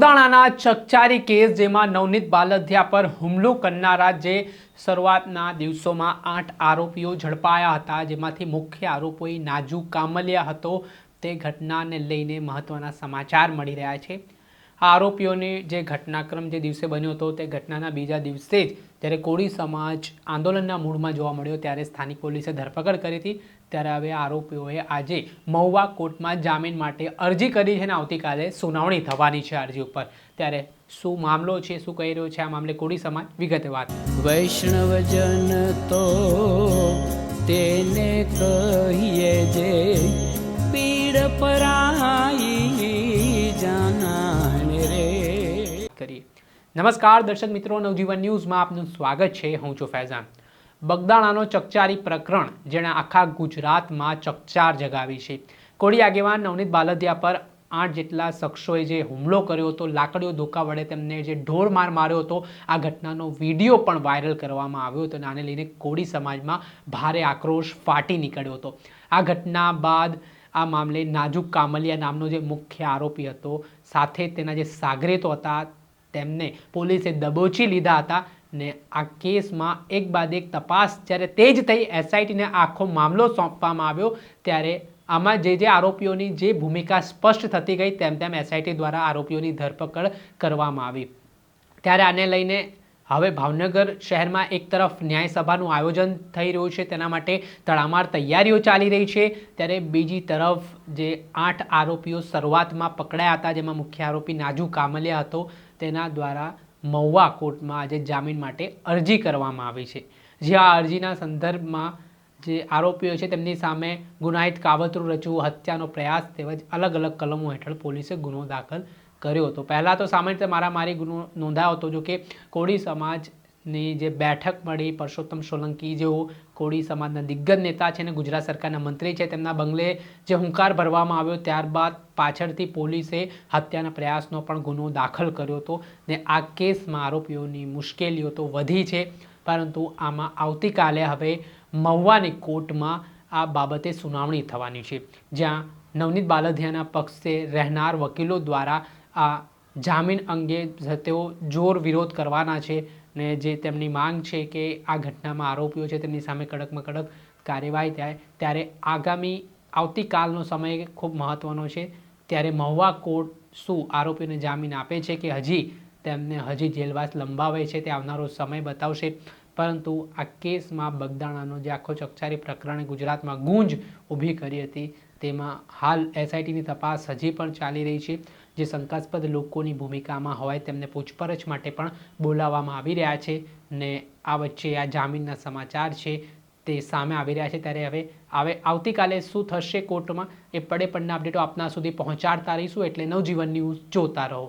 બગદાણાના ચકચારી case જેમાં નવનીત બાલધિયા પર હુમલો કરનારા જે શરૂઆતના દિવસોમાં આઠ આરોપીઓ ઝડપાયા હતા, જેમાંથી મુખ્ય આરોપી નાજુ કામલિયા હતો. તે ઘટનાને લઈને મહત્વના સમાચાર મળી રહ્યા છે. આરોપીઓની જે ઘટનાક્રમ જે દિવસે બન્યો હતો તે ઘટનાના બીજા દિવસે જ જ્યારે કોળી સમાજ આંદોલનના મૂળમાં જોવા મળ્યો ત્યારે સ્થાનિક પોલીસે ધરપકડ કરી હતી. ત્યારે હવે આરોપીઓએ આજે મહુવા કોર્ટમાં જામીન માટે અરજી કરી છે અને આવતીકાલે સુનાવણી થવાની છે અરજી ઉપર. ત્યારે શું મામલો છે, શું કહી રહ્યો છે આ મામલે કોળી સમાજ? વિગતે વાત. વૈષ્ણવજન તો તેને કહીએ જે પીડ પરાઈ નમસ્કાર, દર્શક મિત્રો, નવજીવન ન્યૂઝમાં આપનું સ્વાગત છે. હું છું ફૈઝાન. બગદાણાનો ચકચારી પ્રકરણ, જેણે આખા ગુજરાતમાં ચકચાર જગાવી છે. કોળી આગેવાન નવનીત બાલદિયા પર આઠ જેટલા શખ્સોએ જે હુમલો કર્યો હતો, લાકડીઓ ધોકા વડે તેમને જે ઢોર માર માર્યો હતો, આ ઘટનાનો વીડિયો પણ વાયરલ કરવામાં આવ્યો હતો અને આને લઈને કોળી સમાજમાં ભારે આક્રોશ ફાટી નીકળ્યો હતો. આ ઘટના બાદ આ મામલે નાજુક કામલિયા નામનો જે મુખ્ય આરોપી હતો, સાથે તેના જે સાગરેતો હતા તેમને પોલીસે દબોચી લીધા હતા ને આ કેસમાં એક બાદ એક તપાસ જ્યારે તેજ થઈ એસઆઈટીને આખો મામલો સોંપવામાં આવ્યો ત્યારે આમાં જે જે આરોપીઓની જે ભૂમિકા સ્પષ્ટ થતી ગઈ તેમ તેમ એસઆઈટી દ્વારા આરોપીઓની ધરપકડ કરવામાં આવી. ત્યારે આને લઈને હવે ભાવનગર શહેરમાં એક તરફ ન્યાયસભાનું આયોજન થઈ રહ્યું છે તેના માટે તડામાર તૈયારીઓ ચાલી રહી છે. ત્યારે બીજી તરફ જે આઠ આરોપીઓ શરૂઆતમાં પકડાયા હતા, જેમાં મુખ્ય આરોપી નાજુ કામલિયા હતો તેના દ્વારા મહુવા કોર્ટમાં આજે જામીન માટે અરજી કરવામાં આવી છે. જે આ અરજીના સંદર્ભમાં જે આરોપીઓ છે તેમની સામે ગુનાહિત કાવતરું રચવું હત્યાનો પ્રયાસ તેમજ અલગ અલગ કલમો હેઠળ પોલીસે ગુનો દાખલ કર્યો હતો. પહેલાં તો સામાન્ય રીતે મારામારી ગુનો નોંધાયો હતો, જો કે કોળી સમાજની જે બેઠક મળી, પરસોત્તમ સોલંકી જેઓ કોળી સમાજના દિગ્ગજ નેતા છે અને ગુજરાત સરકારના મંત્રી છે, તેમના બંગલે જે હુંકાર ભરવામાં આવ્યો ત્યારબાદ પાછળથી પોલીસે હત્યાના પ્રયાસનો પણ ગુનો દાખલ કર્યો હતો ને આ કેસમાં આરોપીઓની મુશ્કેલીઓ તો વધી છે, પરંતુ આમાં આવતીકાલે હવે મહુવાની કોર્ટમાં આ બાબતે સુનાવણી થવાની છે, જ્યાં નવનીત બાલધિયાના પક્ષે રહેનાર વકીલો દ્વારા આ જામીન અંગે તેઓ જોર વિરોધ કરવાના છે ને જે તેમની માંગ છે કે આ ઘટનામાં આરોપીઓ છે તેમની સામે કડકમાં કડક કાર્યવાહી થાય, ત્યારે આગામી આવતીકાલનો સમય ખૂબ મહત્ત્વનો છે. ત્યારે મહુવા કોર્ટ શું આરોપીઓને જામીન આપે છે કે હજી તેમને હજી જેલવાસ લંબાવે છે તે આવનારો સમય બતાવશે. પરંતુ આ કેસમાં બગદાણાનો જે આખો ચકચારી પ્રકરણે ગુજરાતમાં ગુંજ ઊભી કરી હતી તેમાં હાલ એસઆઈટીની તપાસ હજી પણ ચાલી રહી છે, જે શંકાસ્પદ લોકોની ભૂમિકામાં હોય તેમને પૂછપરછ માટે પણ બોલાવવામાં આવી રહ્યા છે ને આ વચ્ચે આ જામીનના સમાચાર છે તે સામે આવી રહ્યા છે. ત્યારે હવે હવે આવતીકાલે શું થશે કોર્ટમાં એ પડે પડના અપડેટો આપના સુધી પહોંચાડતા રહીશું. એટલે નવજીવન ન્યૂઝ જોતા રહો.